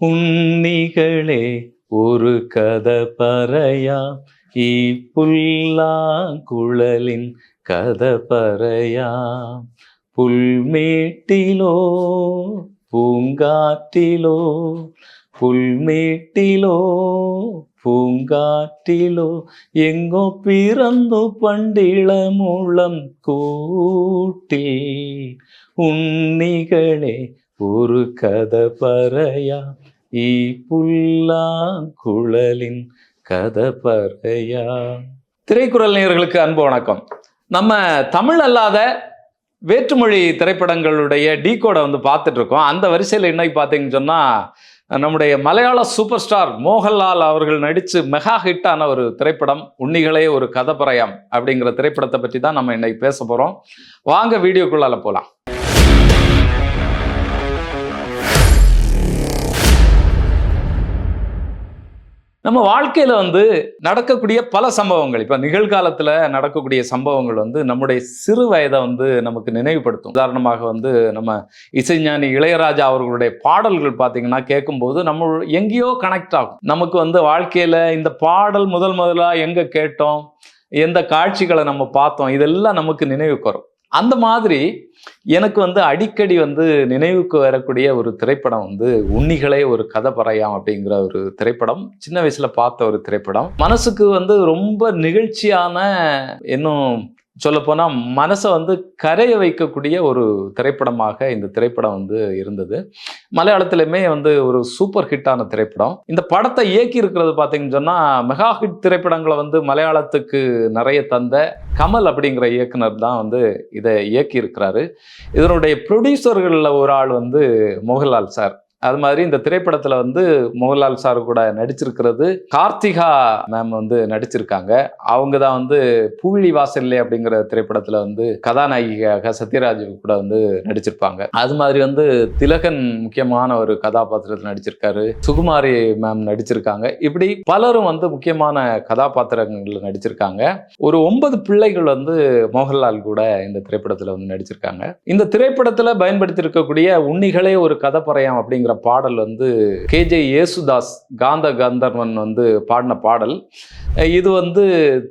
உன்னிகளே ஒரு கத பறையா புல்லாங்குழலின் கத பறையா புல்மேட்டிலோ பூங்காற்றிலோ புல்மேட்டிலோ பூங்காற்றிலோ எங்கோ பிறந்து பண்டிள மூலம் கூட்டில் உன்னிகளே ஒரு கத பறையா ஈ புல்லா குழலின் கதப்பறையா? திரைக்குறள் நேயர்களுக்கு அன்பு வணக்கம். நம்ம தமிழ் அல்லாத வேற்றுமொழி திரைப்படங்களுடைய டீகோடை வந்து பார்த்துட்டு இருக்கோம் அந்த வரிசையில் இன்னைக்கு பார்த்தீங்கன்னு சொன்னால் நம்முடைய மலையாள சூப்பர் ஸ்டார் மோகன்லால் அவர்கள் நடித்து மெகா ஹிட்டான ஒரு திரைப்படம் உன்னிகளே ஒரு கதப்பறையம் அப்படிங்கிற திரைப்படத்தை பற்றி தான் நம்ம இன்னைக்கு பேச போகிறோம் வாங்க வீடியோக்குள்ளால போகலாம் நம்ம வாழ்க்கையில் வந்து நடக்கக்கூடிய பல சம்பவங்கள் இப்போ நிகழ்காலத்தில் நடக்கக்கூடிய சம்பவங்கள் வந்து நம்முடைய சிறு வயதை வந்து நமக்கு நினைவுபடுத்தும். உதாரணமாக வந்து நம்ம இசைஞானி இளையராஜா அவர்களுடைய பாடல்கள் பார்த்தீங்கன்னா கேட்கும்போது நம்ம எங்கேயோ கனெக்ட் ஆகும். நமக்கு வந்து வாழ்க்கையில் இந்த பாடல் முதல் முதலாக எங்கே கேட்டோம் எந்த காட்சிகளை நம்ம பார்த்தோம் இதெல்லாம் நமக்கு நினைவுக்கு வரும். அந்த மாதிரி எனக்கு வந்து அடிக்கடி வந்து நினைவுக்கு வரக்கூடிய ஒரு திரைப்படம் வந்து உன்னிகளே ஒரு கதை பறையாம் அப்படிங்கிற ஒரு திரைப்படம் சின்ன வயசுல பார்த்த ஒரு திரைப்படம். மனசுக்கு வந்து ரொம்ப நிகழ்ச்சியான இன்னும் சொல்லப்போனால் மனசை வந்து கரைய வைக்கக்கூடிய ஒரு திரைப்படமாக இந்த திரைப்படம் வந்து இருந்தது. மலையாளத்திலுமே வந்து ஒரு சூப்பர் ஹிட்டான திரைப்படம். இந்த படத்தை இயக்கி இருக்கிறது பார்த்தீங்கன்னு சொன்னால் மெகா ஹிட் திரைப்படங்களை வந்து மலையாளத்துக்கு நிறைய தந்த கமல் அப்படிங்கிற இயக்குனர் தான் வந்து இதை இயக்கி இருக்கிறாரு. இதனுடைய ப்ரொடியூசர்களில் ஒரு ஆள் வந்து மோகன்லால் சார். அது மாதிரி இந்த திரைப்படத்தில் வந்து மோகன்லால் சார் கூட நடிச்சிருக்கிறது. கார்த்திகா மேம் வந்து நடிச்சிருக்காங்க. அவங்க தான் வந்து பூவிழி வாசல்லே அப்படிங்கிற திரைப்படத்தில் வந்து கதாநாயகியாக சத்யராஜ் கூட வந்து நடிச்சிருப்பாங்க. அது மாதிரி வந்து திலகன் முக்கியமான ஒரு கதாபாத்திரத்தில் நடிச்சிருக்காரு. சுகுமாரி மேம் நடிச்சிருக்காங்க. இப்படி பலரும் வந்து முக்கியமான கதாபாத்திரங்களில் நடிச்சிருக்காங்க. ஒரு ஒன்பது பிள்ளைகள் வந்து மோகன்லால் கூட இந்த திரைப்படத்தில் வந்து நடிச்சிருக்காங்க. இந்த திரைப்படத்தில் பயன்படுத்தி இருக்கக்கூடிய உன்னிகளே ஒரு கதை பறையாம் அப்படிங்கிற பாடல் வந்து கேஜே யேசுதாஸ் காந்த கந்தர்வன் வந்து பாடின பாடல். இது வந்து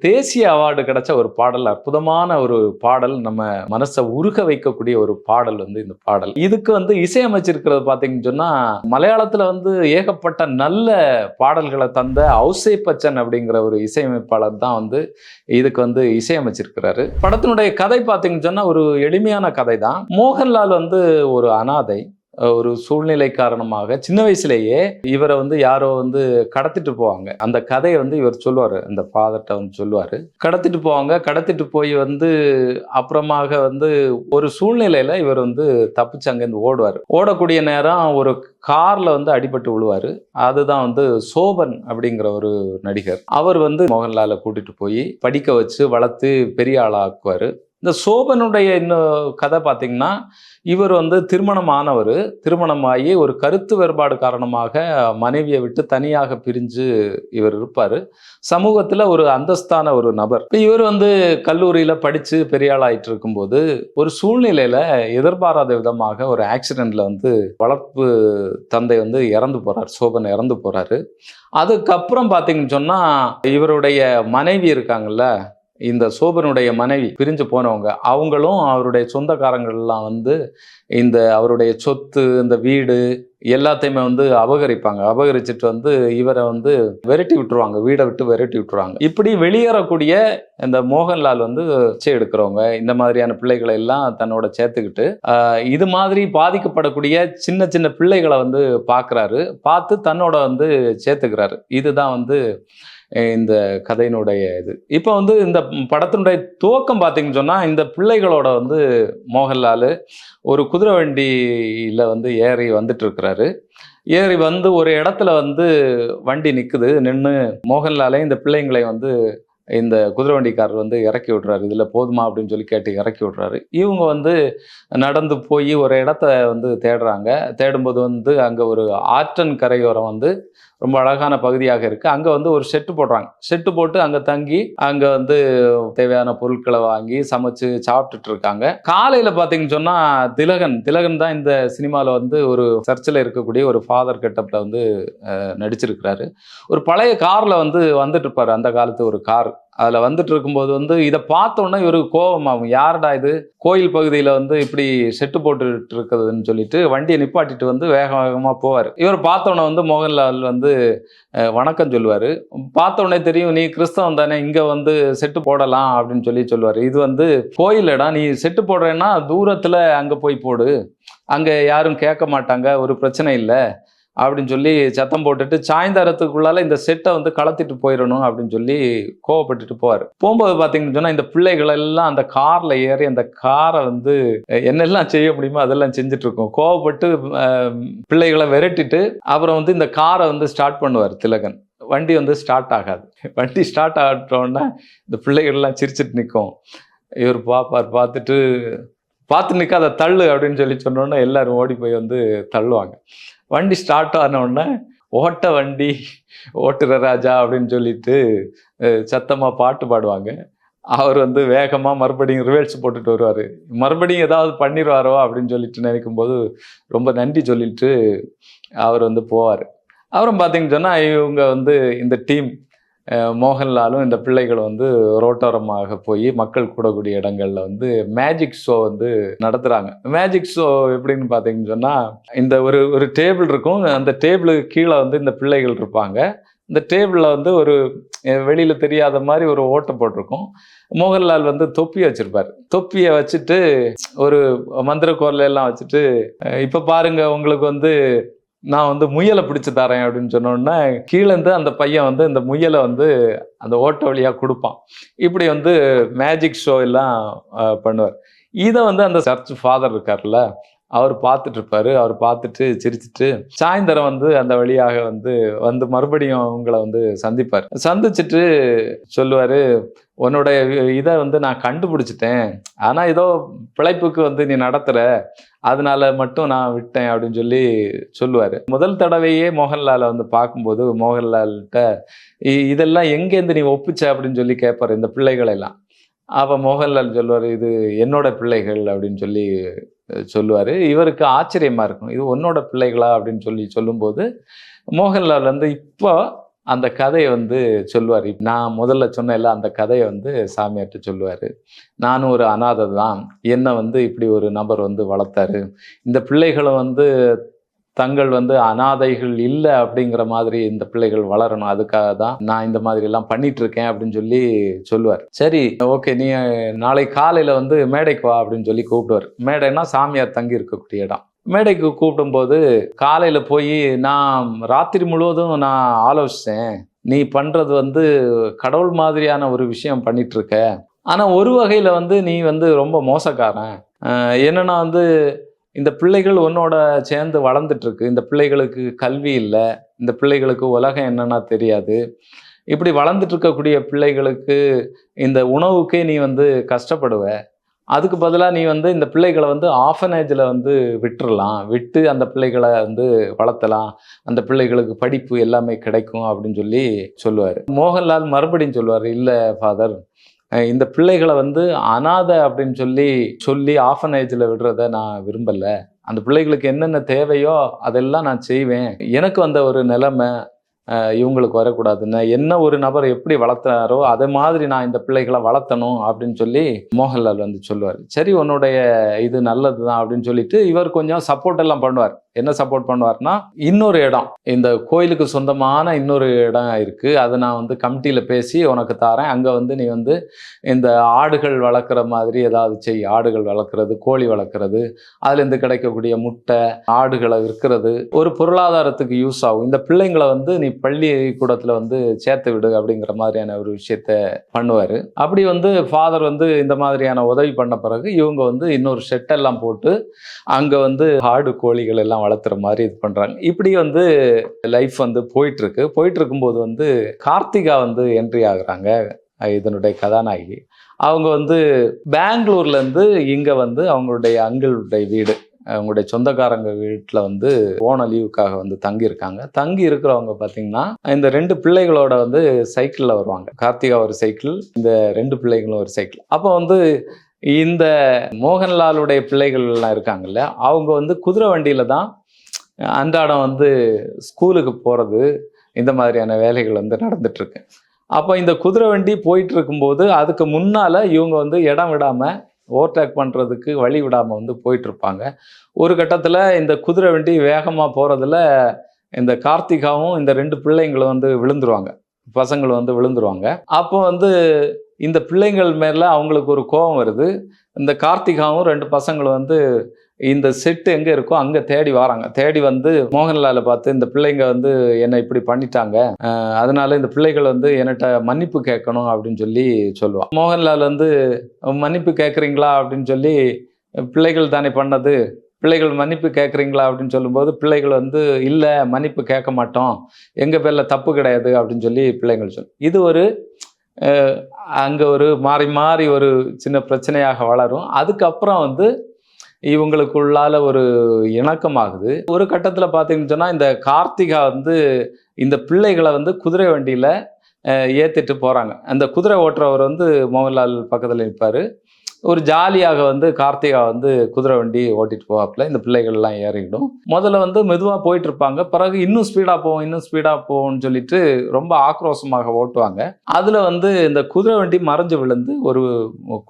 தேசிய அவார்டு கிடைச்ச ஒரு பாடல் அற்புதமான ஒரு பாடல். நம்ம மனசை உருக வைக்கக்கூடிய ஒரு பாடல் வந்து இந்த பாடல். இதுக்கு வந்து இசையமைச்சிருக்கிறது பார்த்தீங்கன்னு சொன்னால் மலையாளத்தில் வந்து ஏகப்பட்ட நல்ல பாடல்களை தந்த ஔசே பச்சன் அப்படிங்கிற ஒரு இசையமைப்பாளர் தான் வந்து இதுக்கு வந்து இசையமைச்சிருக்கிறாரு. படத்தினுடைய கதை பார்த்தீங்கன்னு சொன்னா ஒரு எளிமையான கதை தான் மோகன்லால் வந்து ஒரு அனாதை. ஒரு சூழ்நிலை காரணமாக சின்ன வயசுலேயே இவரை வந்து யாரோ வந்து கடத்திட்டு போவாங்க. அந்த கதையை வந்து இவர் சொல்லுவார் அந்த ஃபாதர்கிட்ட வந்து சொல்லுவார் கடத்திட்டு போவாங்க. கடத்திட்டு போய் வந்து அப்புறமாக வந்து ஒரு சூழ்நிலையில் இவர் வந்து தப்பிச்சு அங்கேருந்து ஓடுவார். ஓடக்கூடிய நேரம் ஒரு காரில் வந்து அடிபட்டு விழுவார். அதுதான் வந்து சோபன் அப்படிங்கிற ஒரு நடிகர். அவர் வந்து மோகன்லாலை கூட்டிகிட்டு போய் படிக்க வச்சு வளர்த்து பெரிய ஆளாக்குவார். இந்த சோபனுடைய இன்னும் கதை பார்த்திங்கன்னா இவர் வந்து திருமணமானவர். திருமணமாகி ஒரு கருத்து வேறுபாடு காரணமாக மனைவியை விட்டு தனியாக பிரிஞ்சு இவர் இருப்பார். சமூகத்தில் ஒரு அந்தஸ்தான ஒரு நபர். இப்போ இவர் வந்து கல்லூரியில் படித்து பெரிய ஆளாயிட்டு இருக்கும்போது ஒரு சூழ்நிலையில் எதிர்பாராத விதமாக ஒரு ஆக்சிடெண்ட்டில் வந்து வளர்ப்பு தந்தை வந்து இறந்து போகிறார் சோபன் இறந்து போகிறாரு அதுக்கப்புறம் பார்த்தீங்கன்னு சொன்னால் இவருடைய மனைவி இருக்காங்கல்ல இந்த சோபனுடைய மனைவி பிரிஞ்சு போனவங்க அவங்களும் அவருடைய சொந்தக்காரங்கள்லாம் வந்து இந்த அவருடைய சொத்து இந்த வீடு எல்லாத்தையுமே வந்து அபகரிப்பாங்க. அபகரிச்சுட்டு வந்து இவரை வந்து விரட்டி விட்டுருவாங்க. வீடை விட்டு விரட்டி விட்டுருவாங்க. இப்படி வெளியேறக்கூடிய இந்த மோகன்லால் வந்து பிச்சை எடுக்கிறவங்க இந்த மாதிரியான பிள்ளைகளை எல்லாம் தன்னோட சேர்த்துக்கிட்டு இது மாதிரி பாதிக்கப்படக்கூடிய சின்ன சின்ன பிள்ளைகளை வந்து பார்க்குறாரு பார்த்து தன்னோட வந்து சேர்த்துக்கிறாரு. இதுதான் வந்து இந்த கதையினுடைய இது. இப்போ வந்து இந்த படத்தினுடைய துவக்கம் பார்த்தீங்கன்னு சொன்னால் இந்த பிள்ளைகளோட வந்து மோகன்லால் ஒரு குதிரை வண்டியில் வந்து ஏறி வந்துட்டு இருக்கிறாரு ஏறி வந்து ஒரு இடத்துல வந்து வண்டி நிற்குது நின்று மோகன்லாலே இந்த பிள்ளைங்களை வந்து இந்த குதிரை வண்டிக்காரர் வந்து இறக்கி விட்றாரு. இதில் போதுமா அப்படின்னு சொல்லி கேட்டு இறக்கி விட்றாரு. இவங்க வந்து நடந்து போய் ஒரு இடத்த வந்து தேடுறாங்க. தேடும்போது வந்து அங்கே ஒரு ஆற்றன் கரையோரம் வந்து ரொம்ப அழகான பகுதியாக இருக்குது அங்கே வந்து ஒரு ஷெட்டு போடுறாங்க. ஷெட்டு போட்டு அங்கே தங்கி அங்கே வந்து தேவையான பொருட்களை வாங்கி சமைச்சு சாப்பிட்டுட்டு இருக்காங்க. காலையில் பார்த்தீங்கன்னு சொன்னால் திலகன் திலகன் தான் இந்த சினிமாவில் வந்து ஒரு சர்ச்சில் இருக்கக்கூடிய ஒரு ஃபாதர் கெட்டப்பில் வந்து நடிச்சிருக்கிறாரு. ஒரு பழைய காரில் வந்து வந்துட்டு இருப்பார். அந்த காலத்து ஒரு கார் அதில் வந்துட்டு இருக்கும்போது வந்து இதை பார்த்தோன்னே இவருக்கு கோபமாகும். யாருடா இது? கோயில் பகுதியில் வந்து இப்படி செட்டு போட்டுட்டு இருக்குதுன்னு சொல்லிட்டு வண்டியை நிப்பாட்டிட்டு வந்து வேக வேகமாக போவார். இவர் பார்த்தோன்னே வந்து மோகன்லால் வந்து வணக்கம் சொல்லுவார். பார்த்தோன்னே தெரியும் நீ கிறிஸ்தவம் தானே இங்கே வந்து செட்டு போடலாம் அப்படின்னு சொல்லி சொல்லுவார். இது வந்து கோயிலடா நீ செட்டு போடுறேன்னா தூரத்தில் அங்கே போய் போடு. அங்கே யாரும் கேட்க மாட்டாங்க ஒரு பிரச்சனை இல்லை. அப்படின்னு சொல்லி சத்தம் போட்டுட்டு சாயந்தரத்துக்குள்ளால இந்த செட்டை வந்து கலத்திட்டு போயிடணும் அப்படின்னு சொல்லி கோவப்பட்டுட்டு போவார். போகும்போது பார்த்தீங்கன்னு சொன்னால் இந்த பிள்ளைகள் எல்லாம் அந்த காரில் ஏறி அந்த காரை வந்து என்னெல்லாம் செய்ய முடியுமோ அதெல்லாம் செஞ்சுட்டு இருக்கோம் கோவப்பட்டு பிள்ளைகளை விரட்டிட்டு அப்புறம் வந்து இந்த காரை வந்து ஸ்டார்ட் பண்ணுவார் திலகன். வண்டி வந்து ஸ்டார்ட் ஆகாது. வண்டி ஸ்டார்ட் ஆகட்டோன்னா இந்த பிள்ளைகள்லாம் சிரிச்சிட்டு நிற்கும் இவர் பார்ப்பார் பார்த்துட்டு பார்த்து நிற்காத தள்ளு அப்படின்னு சொல்லி சொன்னோன்னே எல்லாரும் ஓடி போய் வந்து தள்ளுவாங்க. வண்டி ஸ்டார்ட் ஆனவுடனே ஓட்ட வண்டி ஓட்டுற ராஜா அப்படின்னு சொல்லிட்டு சத்தமாக பாட்டு பாடுவாங்க. அவர் வந்து வேகமாக மறுபடியும் ரிவர்ஸ் போட்டுட்டு வருவார். மறுபடியும் ஏதாவது பண்ணிடுவாரோ அப்படின்னு சொல்லிட்டு நினைக்கும் போது ரொம்ப நன்றி சொல்லிட்டு அவர் வந்து போவார். அப்புறம் பார்த்தீங்கன்னு சொன்னால் இவங்க வந்து இந்த டீம் மோகன்லாலும் இந்த பிள்ளைகள் வந்து ரோட்டோரமாக போய் மக்கள் கூடக்கூடிய இடங்களில் வந்து மேஜிக் ஷோ வந்து நடத்துகிறாங்க மேஜிக் ஷோ எப்படின்னு பார்த்தீங்கன்னு சொன்னால் இந்த ஒரு ஒரு டேபிள் இருக்கும். அந்த டேபிளுக்கு கீழே வந்து இந்த பிள்ளைகள் இருப்பாங்க. இந்த டேபிளில் வந்து ஒரு வெளியில் தெரியாத மாதிரி ஒரு ஓட்டை போட்டிருக்கும். மோகன்லால் வந்து தொப்பி வச்சுருப்பார். தொப்பியை வச்சுட்டு ஒரு மந்திர குரல் எல்லாம் வச்சுட்டு இப்போ பாருங்கள் பாருங்க உங்களுக்கு வந்து நான் வந்து முயலை பிடிச்சி தரேன் அப்படின்னு சொன்னோடனே கீழேருந்து அந்த பையன் வந்து இந்த முயலை வந்து அந்த ஓட்ட வழியாக கொடுப்பான். இப்படி வந்து மேஜிக் ஷோ எல்லாம் பண்ணுவார். இதை வந்து அந்த சர்ச் ஃபாதர் இருக்கார்ல அவர் பார்த்துட்டு இருப்பாரு. அவர் பார்த்துட்டு சிரிச்சிட்டு சாயந்தரம் வந்து அந்த வழியாக வந்து வந்து மறுபடியும் அவங்களை வந்து சந்திப்பார். சந்திச்சுட்டு சொல்லுவார் உன்னோட இதை வந்து நான் கண்டுபிடிச்சிட்டேன். ஆனால் ஏதோ பிழைப்புக்கு வந்து நீ நடத்துகிற அதனால மட்டும் நான் விட்டேன் அப்படின்னு சொல்லி சொல்லுவார். முதல் தடவையே மோகன்லாலை வந்து பார்க்கும்போது மோகன்லால்கிட்ட "இ- இதெல்லாம் எங்கேருந்து நீ ஒப்பிச்ச? அப்படின்னு சொல்லி கேட்பாரு இந்த பிள்ளைகளெல்லாம். அப்போ மோகன்லால் சொல்லுவார் இது என்னோட பிள்ளைகள் அப்படின்னு சொல்லி சொல்லுவார். இவருக்கு ஆச்சரியமாக இருக்கும். இது உன்னோட பிள்ளைகளா? அப்படின்னு சொல்லி சொல்லும்போது மோகன்லால் வந்து இப்போ அந்த கதையை வந்து சொல்லுவார். நான் முதல்ல சொன்னேன்ல அந்த கதையை வந்து சாமியார்கிட்ட சொல்லுவார். நானும் ஒரு அனாதை தான் என்னை வந்து இப்படி ஒரு நபர் வந்து வளர்த்தாரு. இந்த பிள்ளைகளை வந்து தங்கள் வந்து அனாதைகள் இல்லை அப்படிங்கிற மாதிரி இந்த பிள்ளைகள் வளரணும். அதுக்காக தான் நான் இந்த மாதிரி எல்லாம் பண்ணிட்டு இருக்கேன் அப்படின்னு சொல்லி சொல்லுவார். சரி ஓகே நீ நாளை காலையில வந்து மேடைக்கு வா அப்படின்னு சொல்லி கூப்பிடுவார். மேடைன்னா சாமியார் தங்கி இருக்கக்கூடிய இடம். மேடைக்கு கூப்பிடும்போது காலையில் போய் நான் ராத்திரி முழுவதும் நான் ஆலோசித்தேன் நீ பண்ணுறது வந்து கடவுள் மாதிரியான ஒரு விஷயம் பண்ணிகிட்ருக்க ஆனால் ஒரு வகையில் வந்து நீ வந்து ரொம்ப மோசக்காரன். என்னென்னா வந்து இந்த பிள்ளைகள் உன்னோட சேர்ந்து வளர்ந்துட்டுருக்கு. இந்த பிள்ளைகளுக்கு கல்வி இல்லை. இந்த பிள்ளைகளுக்கு உலகம் என்னென்னா தெரியாது. இப்படி வளர்ந்துட்டு இருக்கக்கூடிய பிள்ளைகளுக்கு இந்த உணவுக்கே நீ வந்து கஷ்டப்படுவ. அதுக்கு பதிலாக நீ வந்து இந்த பிள்ளைகளை வந்து ஆஃபனேஜில் வந்து விட்டுறலாம். விட்டு அந்த பிள்ளைகளை வந்து வளர்த்தலாம். அந்த பிள்ளைகளுக்கு படிப்பு எல்லாமே கிடைக்கும் அப்படின்னு சொல்லி சொல்லுவார். மோகன்லால் மறுபடியும் சொல்லுவார் இல்லை ஃபாதர் இந்த பிள்ளைகளை வந்து அனாதை அப்படின்னு சொல்லி சொல்லி ஆஃபனேஜில் விடுறத நான் விரும்பலை. அந்த பிள்ளைகளுக்கு என்னென்ன தேவையோ அதெல்லாம் நான் செய்வேன். எனக்கு வந்த ஒரு நிலைமை இவங்களுக்கு வரக்கூடாதுன்னு. என்ன ஒரு நபர் எப்படி வளர்த்தாரோ அதே மாதிரி நான் இந்த பிள்ளைகளை வளர்த்தணும் அப்படின்னு சொல்லி மோகன்லால் வந்து சொல்லுவார். சரி உன்னுடைய இது நல்லது தான் அப்படின்னு சொல்லிட்டு இவர் கொஞ்சம் சப்போர்ட் எல்லாம் பண்ணுவார். என்ன சப்போர்ட் பண்ணுவார்னா இன்னொரு இடம். இந்த கோயிலுக்கு சொந்தமான இன்னொரு இடம் இருக்குது அதை நான் வந்து கமிட்டியில் பேசி உனக்கு தாரேன் அங்கே வந்து நீ வந்து இந்த ஆடுகள் வளர்க்குற மாதிரி ஏதாவது செய். ஆடுகள் வளர்க்குறது கோழி வளர்க்குறது. அதுலேருந்து கிடைக்கக்கூடிய முட்டை ஆடுகளை விற்கிறது. ஒரு பொருளாதாரத்துக்கு யூஸ் ஆகும். இந்த பிள்ளைங்களை வந்து நீ பள்ளிக்கூடத்தில் வந்து சேர்த்து விடு அப்படிங்கிற மாதிரியான ஒரு விஷயத்த பண்ணுவார். அப்படி வந்து ஃபாதர் வந்து இந்த மாதிரியான உதவி பண்ண பிறகு இவங்க வந்து இன்னொரு ஷெட்டெல்லாம் போட்டு அங்கே வந்து ஆடு கோழிகள் எல்லாம் வளர்த்துற மாதிரி இது பண்ணுறாங்க இப்படி வந்து லைஃப் வந்து போயிட்டுருக்கு. போயிட்டு இருக்கும்போது வந்து கார்த்திகா வந்து என்ட்ரி ஆகுறாங்க. இதனுடைய கதாநாயகி. அவங்க வந்து பெங்களூர்லேருந்து இங்கே வந்து அவங்களுடைய அங்கிளுடைய வீடு. அவங்களுடைய சொந்தக்காரங்க வீட்டில் வந்து ஓன லீவுக்காக வந்து தங்கியிருக்காங்க. தங்கி இருக்கிறவங்க பார்த்தீங்கன்னா இந்த ரெண்டு பிள்ளைகளோட வந்து சைக்கிளில் வருவாங்க. கார்த்திகா ஒரு சைக்கிள் இந்த ரெண்டு பிள்ளைகளும் ஒரு சைக்கிள் அப்போ வந்து இந்த மோகன்லாலுடைய பிள்ளைகள்லாம் இருக்காங்கல்ல அவங்க வந்து குதிரை வண்டியில் தான் அன்றாடம் வந்து ஸ்கூலுக்கு போகிறது இந்த மாதிரியான வேலைகள் வந்து நடந்துட்டுருக்கு. அப்போ இந்த குதிரை வண்டி போயிட்டு இருக்கும்போது அதுக்கு முன்னால் இவங்க வந்து இடம் விடாமல் ஓவர்டேக் பண்ணுறதுக்கு வழி விடாமல் வந்து போயிட்டுருப்பாங்க. ஒரு கட்டத்தில் இந்த குதிரை வண்டி வேகமாக போகிறதுல இந்த கார்த்திகாவும் இந்த ரெண்டு பிள்ளைங்களும் வந்து விழுந்துருவாங்க. பசங்கள் வந்து விழுந்துருவாங்க. அப்போ வந்து இந்த பிள்ளைங்கள் மேலே அவங்களுக்கு ஒரு கோபம் வருது. இந்த கார்த்திகாவும் ரெண்டு பசங்களும் வந்து இந்த செட்டு எங்கே இருக்கோ அங்கே தேடி வராங்க. தேடி வந்து மோகன்லாலை பார்த்து இந்த பிள்ளைங்க வந்து என்னை இப்படி பண்ணிட்டாங்க. அதனால இந்த பிள்ளைகள் வந்து என்கிட்ட மன்னிப்பு கேட்கணும் அப்படின்னு சொல்லி சொல்லுவான் மோகன்லால் வந்து மன்னிப்பு கேட்குறீங்களா? அப்படின்னு சொல்லி பிள்ளைகள் தானே பண்ணது. பிள்ளைகள் மன்னிப்பு கேட்குறீங்களா? அப்படின்னு சொல்லும்போது பிள்ளைகள் வந்து இல்லை மன்னிப்பு கேட்க மாட்டோம். எங்கள் பேரில் தப்பு கிடையாது. அப்படின்னு சொல்லி பிள்ளைங்கள் சொல்லும் இது ஒரு அங்கே ஒரு மாறி மாறி ஒரு சின்ன பிரச்சனையாக வளரும். அதுக்கப்புறம் வந்து இவங்களுக்குள்ளால ஒரு இணக்கமாகுது. ஒரு கட்டத்தில் பார்த்தீங்கன்னு சொன்னால் இந்த கார்த்திகா வந்து இந்த பிள்ளைகளை வந்து குதிரை வண்டியில் ஏற்றிட்டு போகிறாங்க அந்த குதிரை ஓட்டுறவர் வந்து மோகன்லால் பக்கத்தில் நிற்பார் ஒரு ஜாலியாக வந்து கார்த்திகா வந்து குதிரை வண்டி ஓட்டிட்டு போவாப்புல. இந்த பிள்ளைகள்லாம் ஏறிடும். முதல்ல வந்து மெதுவாக போயிட்டு இருப்பாங்க பிறகு இன்னும் ஸ்பீடாக போவோம் இன்னும் ஸ்பீடாக போவோம்னு சொல்லிட்டு ரொம்ப ஆக்ரோஷமாக ஓட்டுவாங்க. அதில் வந்து இந்த குதிரை வண்டி மறைஞ்சு விழுந்து ஒரு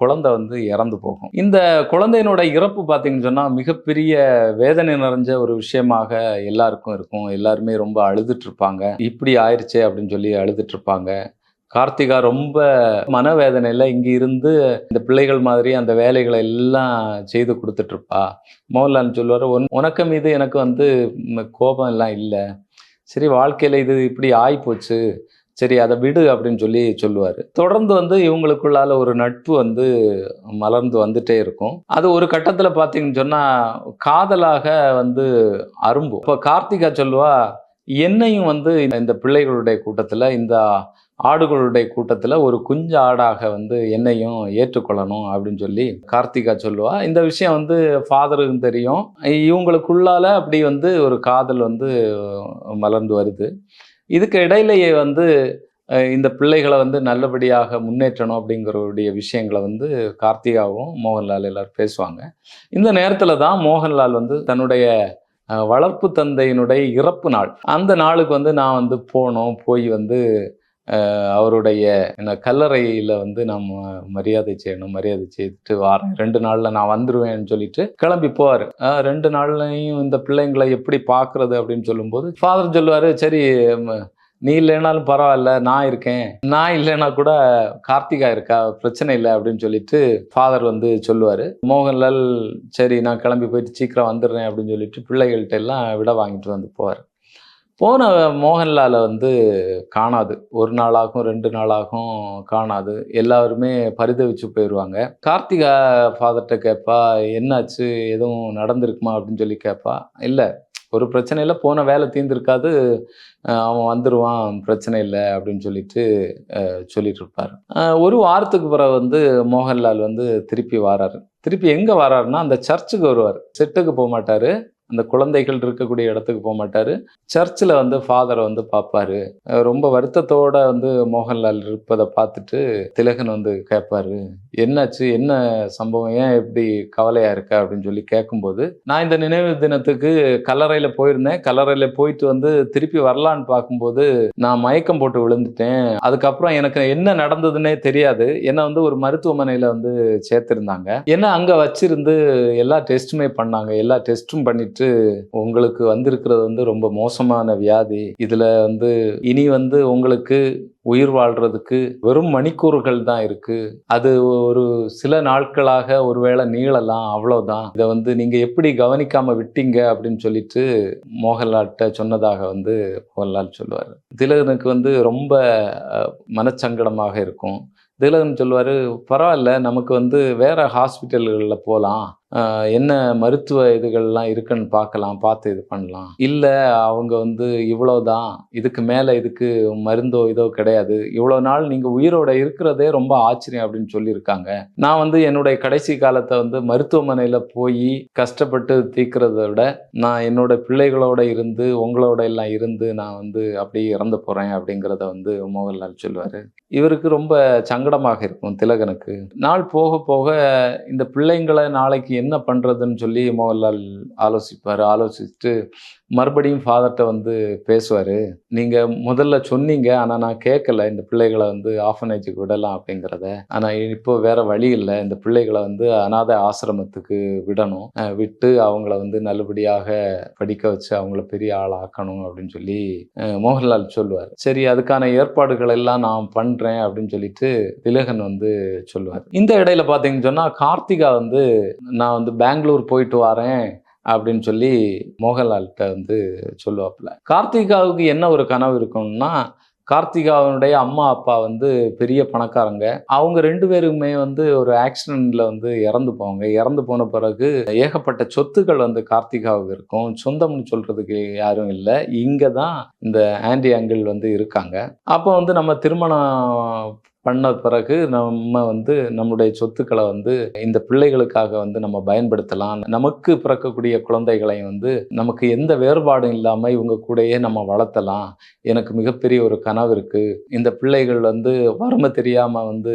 குழந்தை வந்து இறந்து போகும். இந்த குழந்தையினோட இறப்பு பார்த்தீங்கன்னு சொன்னால் மிகப்பெரிய வேதனை நிறைஞ்ச ஒரு விஷயமாக எல்லாருக்கும் இருக்கும். எல்லாருமே ரொம்ப அழுதுட்டு இருப்பாங்க. இப்படி ஆயிடுச்சே அப்படின்னு சொல்லி அழுதுட்டு இருப்பாங்க. கார்த்திகா ரொம்ப மனவேதனையில் இங்கே இருந்து இந்த பிள்ளைகள் மாதிரி அந்த வேலைகளை எல்லாம் செய்து கொடுத்துட்ருப்பா. மோகன்லால் சொல்லுவார் உன் உனக்கு மீது எனக்கு வந்து கோபம் எல்லாம் இல்லை. சரி வாழ்க்கையில் இது இப்படி ஆகிப்போச்சு சரி அதை விடு அப்படின்னு சொல்லி சொல்லுவார். தொடர்ந்து வந்து இவங்களுக்குள்ளால ஒரு நட்பு வந்து மலர்ந்து வந்துட்டே இருக்கும். அது ஒரு கட்டத்தில் பார்த்தீங்கன்னு சொன்னால் காதலாக வந்து அரும்பு இப்போ கார்த்திகா சொல்லுவா என்னையும் வந்து இந்த பிள்ளைகளுடைய கூட்டத்தில் இந்த ஆடுகளுடைய கூட்டத்தில் ஒரு குஞ்சு ஆடாக வந்து என்னையும் ஏற்றுக்கொள்ளணும் அப்படின்னு சொல்லி கார்த்திகா சொல்லுவா. இந்த விஷயம் வந்து ஃபாதருக்கும் தெரியும். இவங்களுக்குள்ளால அப்படி வந்து ஒரு காதல் வந்து மலர்ந்து வருது. இதுக்கு இடையிலேயே வந்து இந்த பிள்ளைகளை வந்து நல்லபடியாக முன்னேற்றணும் அப்படிங்கிறவருடைய விஷயங்களை வந்து கார்த்திகாவும் மோகன்லால் எல்லாரும் பேசுவாங்க. இந்த நேரத்தில் தான் மோகன்லால் வந்து தன்னுடைய வளர்ப்பு தந்தையினுடைய இறப்பு நாள். அந்த நாளுக்கு வந்து நான் வந்து போனோம் போய் வந்து அவருடைய என்ன கல்லறையில் வந்து நம்ம மரியாதை செய்யணும் மரியாதை செய்துட்டு வாரேன். ரெண்டு நாளில் நான் வந்துடுவேன்னு சொல்லிட்டு கிளம்பி போவார். ரெண்டு நாள்லையும் இந்த பிள்ளைங்களை எப்படி பார்க்குறது அப்படின்னு சொல்லும்போது ஃபாதர் சொல்லுவார் சரி நீ இல்லைனாலும் பரவாயில்ல நான் இருக்கேன். நான் இல்லைன்னா கூட கார்த்திகா இருக்கா? பிரச்சனை இல்லை அப்படின்னு சொல்லிட்டு ஃபாதர் வந்து சொல்லுவார். மோகன்லால் சரி நான் கிளம்பி போயிட்டு சீக்கிரம் வந்துடுறேன் அப்படின்னு சொல்லிட்டு பிள்ளைகள்கிட்ட எல்லாம் விட வாங்கிட்டு வந்து போவார். போன மோகன்லாலை வந்து காணாது. ஒரு நாளாகும் ரெண்டு நாளாகும் காணாது. எல்லாருமே பரிதவிச்சு போயிடுவாங்க கார்த்திகா ஃபாதர்கிட்ட கேட்பா என்னாச்சு? எதுவும் நடந்திருக்குமா? அப்படின்னு சொல்லி கேட்பா. இல்லை ஒரு பிரச்சனை இல்லை போன வேலை தீர்ந்துருக்காது அவன் வந்துடுவான் பிரச்சனை இல்லை அப்படின்னு சொல்லிட்டு சொல்லிட்டு இருப்பார். ஒரு வாரத்துக்கு பிறகு வந்து மோகன்லால் வந்து திருப்பி வராரு. திருப்பி எங்கே வராருன்னா அந்த சர்ச்சுக்கு வருவார். செட்டுக்கு போக மாட்டார் அந்த குழந்தைகள் இருக்கக்கூடிய இடத்துக்கு போக மாட்டார். சர்ச்சில் வந்து ஃபாதரை வந்து பார்ப்பாரு. ரொம்ப வருத்தத்தோட வந்து மோகன்லால் இருப்பதை பார்த்துட்டு திலகன் வந்து கேட்பாரு என்னாச்சு? என்ன சம்பவம்? ஏன் இப்படி கவலையா இருக்க? அப்படின்னு சொல்லி கேட்கும்போது நான் இந்த நினைவு தினத்துக்கு கல்லறையில் போயிருந்தேன். கல்லறையில் போயிட்டு வந்து திருப்பி வரலான்னு பார்க்கும்போது நான் மயக்கம் போட்டு விழுந்துட்டேன். அதுக்கப்புறம் எனக்கு என்ன நடந்ததுன்னே தெரியாது. என்னை வந்து ஒரு மருத்துவமனையில் வந்து சேர்த்திருந்தாங்க. என்ன அங்கே வச்சிருந்து எல்லா டெஸ்ட்டுமே பண்ணாங்க. எல்லா டெஸ்ட்டும் பண்ணிட்டு உங்களுக்கு வந்திருக்கிறது வந்து ரொம்ப மோசமான வியாதி. இதுல வந்து இனி வந்து உங்களுக்கு உயிர் வாழ்றதுக்கு வெறும் மணிக்கூறுகள் தான் இருக்கு. அது ஒரு சில நாட்களாக ஒருவேளை நீளலாம் அவ்வளோதான் இதை வந்து நீங்க எப்படி கவனிக்காம விட்டீங்க அப்படின்னு சொல்லிட்டு மோகன்லால்கிட்ட சொன்னதாக வந்து மோகன்லால் சொல்லுவார். திலகனுக்கு வந்து ரொம்ப மனச்சங்கடமாக இருக்கும். திலகன் சொல்லுவார் பரவாயில்ல நமக்கு வந்து வேற ஹாஸ்பிட்டல்களில் போகலாம் என்ன மருத்துவ இதுகள்லாம் இருக்குன்னு பார்க்கலாம் பார்த்து இது பண்ணலாம். இல்லை அவங்க வந்து இவ்வளோதான் இதுக்கு மேலே இதுக்கு மருந்தோ இதோ கிடையாது. இவ்வளோ நாள் நீங்கள் உயிரோட இருக்கிறதே ரொம்ப ஆச்சரியம் அப்படின்னு சொல்லியிருக்காங்க. நான் வந்து என்னுடைய கடைசி காலத்தை வந்து மருத்துவமனையில் போய் கஷ்டப்பட்டு தீக்கிறத விட நான் என்னோட பிள்ளைகளோட இருந்து உங்களோட எல்லாம் இருந்து நான் வந்து அப்படியே இறந்து போகிறேன் அப்படிங்கிறத வந்து மோகன்லால் சொல்லுவார். இவருக்கு ரொம்ப சங்கடமாக இருக்கும் திலகனுக்கு. நாள் போக போக இந்த பிள்ளைங்களை நாளைக்கு என்ன பண்ணுறதுன்னு சொல்லி மோகன்லால் ஆலோசிப்பார். ஆலோசிச்சுட்டு மறுபடியும் ஃபாதர்கிட்ட வந்து பேசுவார். நீங்கள் முதல்ல சொன்னீங்க ஆனால் நான் கேட்கல இந்த பிள்ளைகளை வந்து ஆஃபனேஜுக்கு விடலாம் அப்படிங்கிறத. ஆனால் இப்போ வேற வழி இல்லை. இந்த பிள்ளைகளை வந்து அனாதை ஆசிரமத்துக்கு விடணும். விட்டு அவங்கள வந்து நல்லபடியாக படிக்க வச்சு அவங்கள பெரிய ஆளாக்கணும் அப்படின்னு சொல்லி மோகன்லால் சொல்லுவார். சரி அதுக்கான ஏற்பாடுகள் எல்லாம் நான் பண்ணுறேன் அப்படின்னு சொல்லிட்டு திலகன் வந்து சொல்லுவார். இந்த இடையில பார்த்தீங்கன்னு சொன்னால் கார்த்திகா வந்து நான் வந்து பெங்களூர் போயிட்டு வரேன். அப்படின்னு சொல்லி மோகன்லால்கிட்ட வந்து சொல்லுவாப்புல. கார்த்திகாவுக்கு என்ன ஒரு கனவு இருக்கும்னா கார்த்திகாவினுடைய அம்மா அப்பா வந்து பெரிய பணக்காரங்க. அவங்க ரெண்டு பேருமே வந்து ஒரு ஆக்சிடென்ட்ல வந்து இறந்து போவாங்க. இறந்து போன பிறகு ஏகப்பட்ட சொத்துக்கள் வந்து கார்த்திகாவுக்கு இருக்கும். சொந்தம்னு சொல்றதுக்கு யாரும் இல்லை. இங்கே தான் இந்த ஆண்டி அங்கிள் வந்து இருக்காங்க. அப்போ வந்து நம்ம திருமணம் பண்ண பிறகு நம்ம வந்து நம்முடைய சொத்துக்களை வந்து இந்த பிள்ளைகளுக்காக வந்து நம்ம பயன்படுத்தலாம். நமக்கு பிறக்கக்கூடிய குழந்தைகளை வந்து நமக்கு எந்த வேறுபாடும் இல்லாமல் இவங்க கூடயே நம்ம வளர்த்தலாம். எனக்கு மிகப்பெரிய ஒரு கனவு இருக்குது இந்த பிள்ளைகள் வந்து வறுமை தெரியாமல் வந்து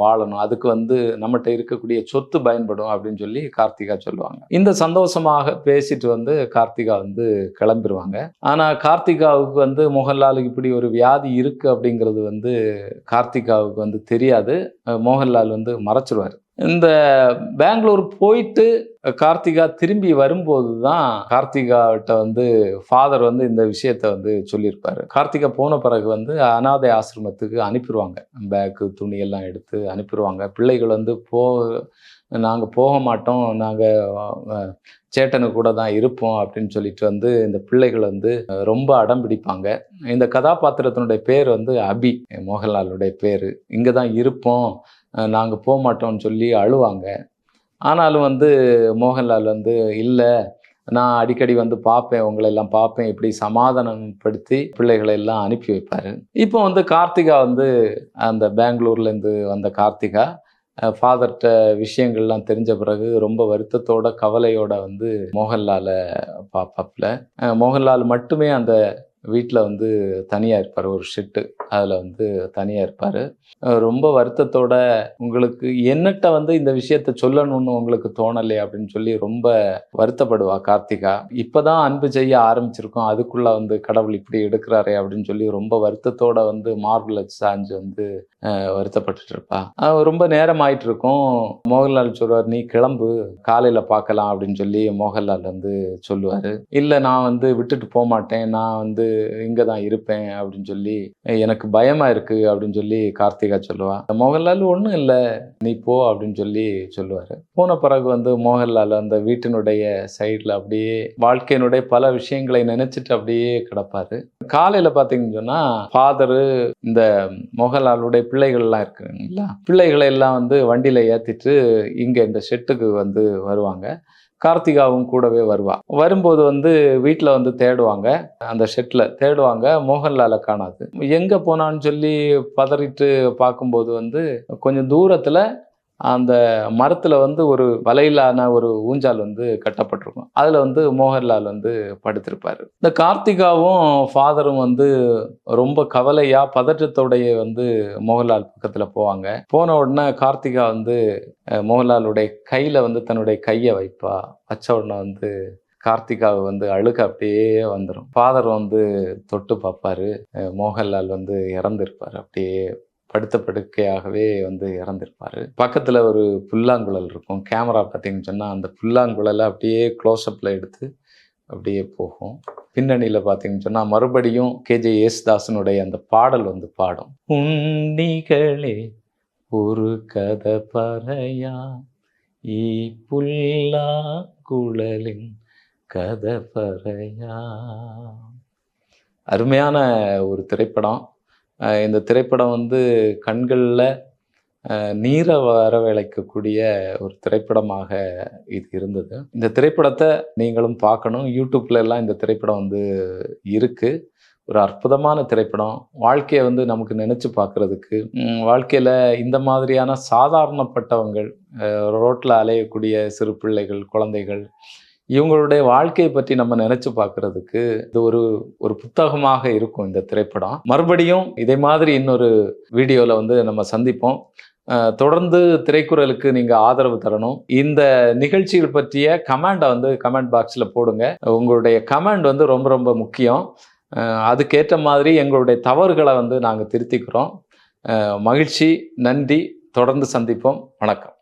வாழணும். அதுக்கு வந்து நம்மகிட்ட இருக்கக்கூடிய சொத்து பயன்படும் அப்படின்னு சொல்லி கார்த்திகா சொல்லுவாங்க. இந்த சந்தோஷமாக பேசிட்டு வந்து கார்த்திகா வந்து கிளம்பிடுவாங்க ஆனால் கார்த்திகாவுக்கு வந்து மோகன்லாலுக்கு இப்படி ஒரு வியாதி இருக்குது அப்படிங்கிறது வந்து கார்த்திகாவுக்கு வந்து தெரியாது. மோகன்லால் வந்து மறைச்சிருவார். இந்த பெங்களூர் போயிட்டு கார்த்திகா திரும்பி வரும்போது தான் கார்த்திகாவிட்ட வந்து ஃபாதர் வந்து இந்த விஷயத்த வந்து சொல்லியிருப்பாரு. கார்த்திகா போன பிறகு வந்து அனாதை ஆசிரமத்துக்கு அனுப்பிடுவாங்க பேக்கு துணி எல்லாம் எடுத்து அனுப்பிடுவாங்க பிள்ளைகள் வந்து போ நாங்கள் போக மாட்டோம் நாங்கள் சேட்டனு கூட தான் இருப்போம் அப்படின்னு சொல்லிட்டு வந்து இந்த பிள்ளைகள் வந்து ரொம்ப அடம் பிடிப்பாங்க. இந்த கதாபாத்திரத்தினுடைய பேர் வந்து அபி மோகன்லாலுடைய பேர். இங்கே தான் இருப்போம் நாங்கள் போக மாட்டோம்னு சொல்லி அழுவாங்க. ஆனாலும் வந்து மோகன்லால் வந்து இல்லை நான் அடிக்கடி வந்து பார்ப்பேன் உங்களை எல்லாம் பார்ப்பேன். இப்படி சமாதானப்படுத்தி பிள்ளைகளை எல்லாம் அனுப்பி வைப்பார். இப்போ வந்து கார்த்திகா வந்து அந்த பெங்களூர்லேருந்து வந்த கார்த்திகா ஃபாதர்கிட்ட விஷயங்கள்லாம் தெரிஞ்ச பிறகு ரொம்ப வருத்தத்தோட கவலையோட வந்து மோகன்லாலை பார்ப்பாப்புல மோகன்லால் மட்டுமே அந்த வீட்டில் வந்து தனியாக இருப்பார். ஒரு ஷெட்டு அதில் வந்து தனியாக இருப்பார். ரொம்ப வருத்தத்தோட உங்களுக்கு என்னட்ட வந்து இந்த விஷயத்த சொல்லணும்னு உங்களுக்கு தோணலையே அப்படின்னு சொல்லி ரொம்ப வருத்தப்படுவா கார்த்திகா. இப்போ தான் அன்பு செய்ய ஆரம்பிச்சிருக்கோம். அதுக்குள்ளே வந்து கடவுள் இப்படி எடுக்கிறாரே அப்படின்னு சொல்லி ரொம்ப வருத்தத்தோட வந்து மார்பிள் சாஞ்சு வந்து வருத்தப்பட்டுட்டு இருப்பா. ரொம்ப நேரம் ஆயிட்டு இருக்கும் மோகன்லால் சொல்வார் நீ கிளம்பு. காலையில் பார்க்கலாம் அப்படின்னு சொல்லி மோகன்லால் வந்து சொல்லுவார். இல்லை நான் வந்து விட்டுட்டு போக மாட்டேன் நான் வந்து இங்கே தான் இருப்பேன் அப்படின்னு சொல்லி எனக்கு பயமா இருக்கு அப்படின்னு சொல்லி கார்த்திகா சொல்லுவான் மோகன்லால் ஒன்றும் இல்லை நீ போ அப்படின்னு சொல்லி சொல்லுவாரு. போன பிறகு வந்து மோகன்லால் அந்த வீட்டினுடைய சைடில் அப்படியே வாழ்க்கையினுடைய பல விஷயங்களை நினச்சிட்டு அப்படியே கிடப்பாரு. காலையில் பார்த்தீங்கன்னு சொன்னா ஃபாதரு இந்த மோகன்லாலுடைய பிள்ளைகள்லாம் இருக்குங்களா? பிள்ளைகளை எல்லாம் வந்து வண்டியில ஏற்றிட்டு இங்கே இந்த ஷெட்டுக்கு வந்து வருவாங்க. கார்த்திகாவும் கூடவே வருவா. வரும்போது வந்து வீட்டில் வந்து தேடுவாங்க. அந்த ஷெட்டில் தேடுவாங்க. மோகன்லாலை காணாது. எங்கே போனான்னு சொல்லி பதறிட்டு பார்க்கும்போது வந்து கொஞ்சம் தூரத்தில் அந்த மரத்தில் வந்து ஒரு வலையிலான ஒரு ஊஞ்சால் வந்து கட்டப்பட்டிருக்கும். அதில் வந்து மோகன்லால் வந்து படுத்திருப்பார். இந்த கார்த்திகாவும் ஃபாதரும் வந்து ரொம்ப கவலையாக பதற்றத்தோடைய வந்து மோகன்லால் பக்கத்தில் போவாங்க. போன உடனே கார்த்திகா வந்து மோகன்லாலுடைய கையில் வந்து தன்னுடைய கையை வைப்பா. வச்ச உடனே வந்து கார்த்திகாவை வந்து அழுக அப்படியே வந்துடும் ஃபாதர் வந்து தொட்டு பார்ப்பாரு. மோகன்லால் வந்து இறந்துருப்பார் அப்படியே படுத்த படுக்கையாகவே வந்து இறந்திருப்பார். பக்கத்தில் ஒரு புல்லாங்குழல் இருக்கும். கேமரா பார்த்தீங்கன்னு சொன்னால் அந்த புல்லாங்குழலை அப்படியே க்ளோஸ்அப்பில் எடுத்து அப்படியே போகும். பின்னணியில் பார்த்தீங்கன்னு சொன்னால் மறுபடியும் கேஜே யேசுதாசனுடைய அந்த பாடல் வந்து பாடும். உண்ணிகளே ஒரு கதை பறையா ஈ புல்லா குழலின் கதை பறையா. அருமையான ஒரு திரைப்படம். இந்த திரைப்படம் வந்து கண்களில் நீரை வரவழைக்கக்கூடிய ஒரு திரைப்படமாக இது இருந்தது. இந்த திரைப்படத்தை நீங்களும் பார்க்கணும். யூடியூப்ல எல்லாம் இந்த திரைப்படம் வந்து இருக்குது ஒரு அற்புதமான திரைப்படம். வாழ்க்கையை வந்து நமக்கு நினச்சி பார்க்குறதுக்கு வாழ்க்கையில் இந்த மாதிரியான சாதாரணப்பட்டவங்கள் ரோட்டில் அலையக்கூடிய சிறு பிள்ளைகள் குழந்தைகள் இவங்களுடைய வாழ்க்கையை பற்றி நம்ம நினைச்சு பார்க்கறதுக்கு இது ஒரு ஒரு புத்தகமாக இருக்கும் இந்த திரைப்படம். மறுபடியும் இதே மாதிரி இன்னொரு வீடியோவில் வந்து நம்ம சந்திப்போம். தொடர்ந்து திரைக்குறளுக்கு நீங்கள் ஆதரவு தரணும். இந்த நிகழ்ச்சிகள் பற்றிய கமெண்டை வந்து கமெண்ட் பாக்ஸில் போடுங்க. உங்களுடைய கமெண்ட் வந்து ரொம்ப ரொம்ப முக்கியம். அதுக்கேற்ற மாதிரி எங்களுடைய தவறுகளை வந்து நாங்கள் திருத்திக்கிறோம். மகிழ்ச்சி நன்றி. தொடர்ந்து சந்திப்போம். வணக்கம்.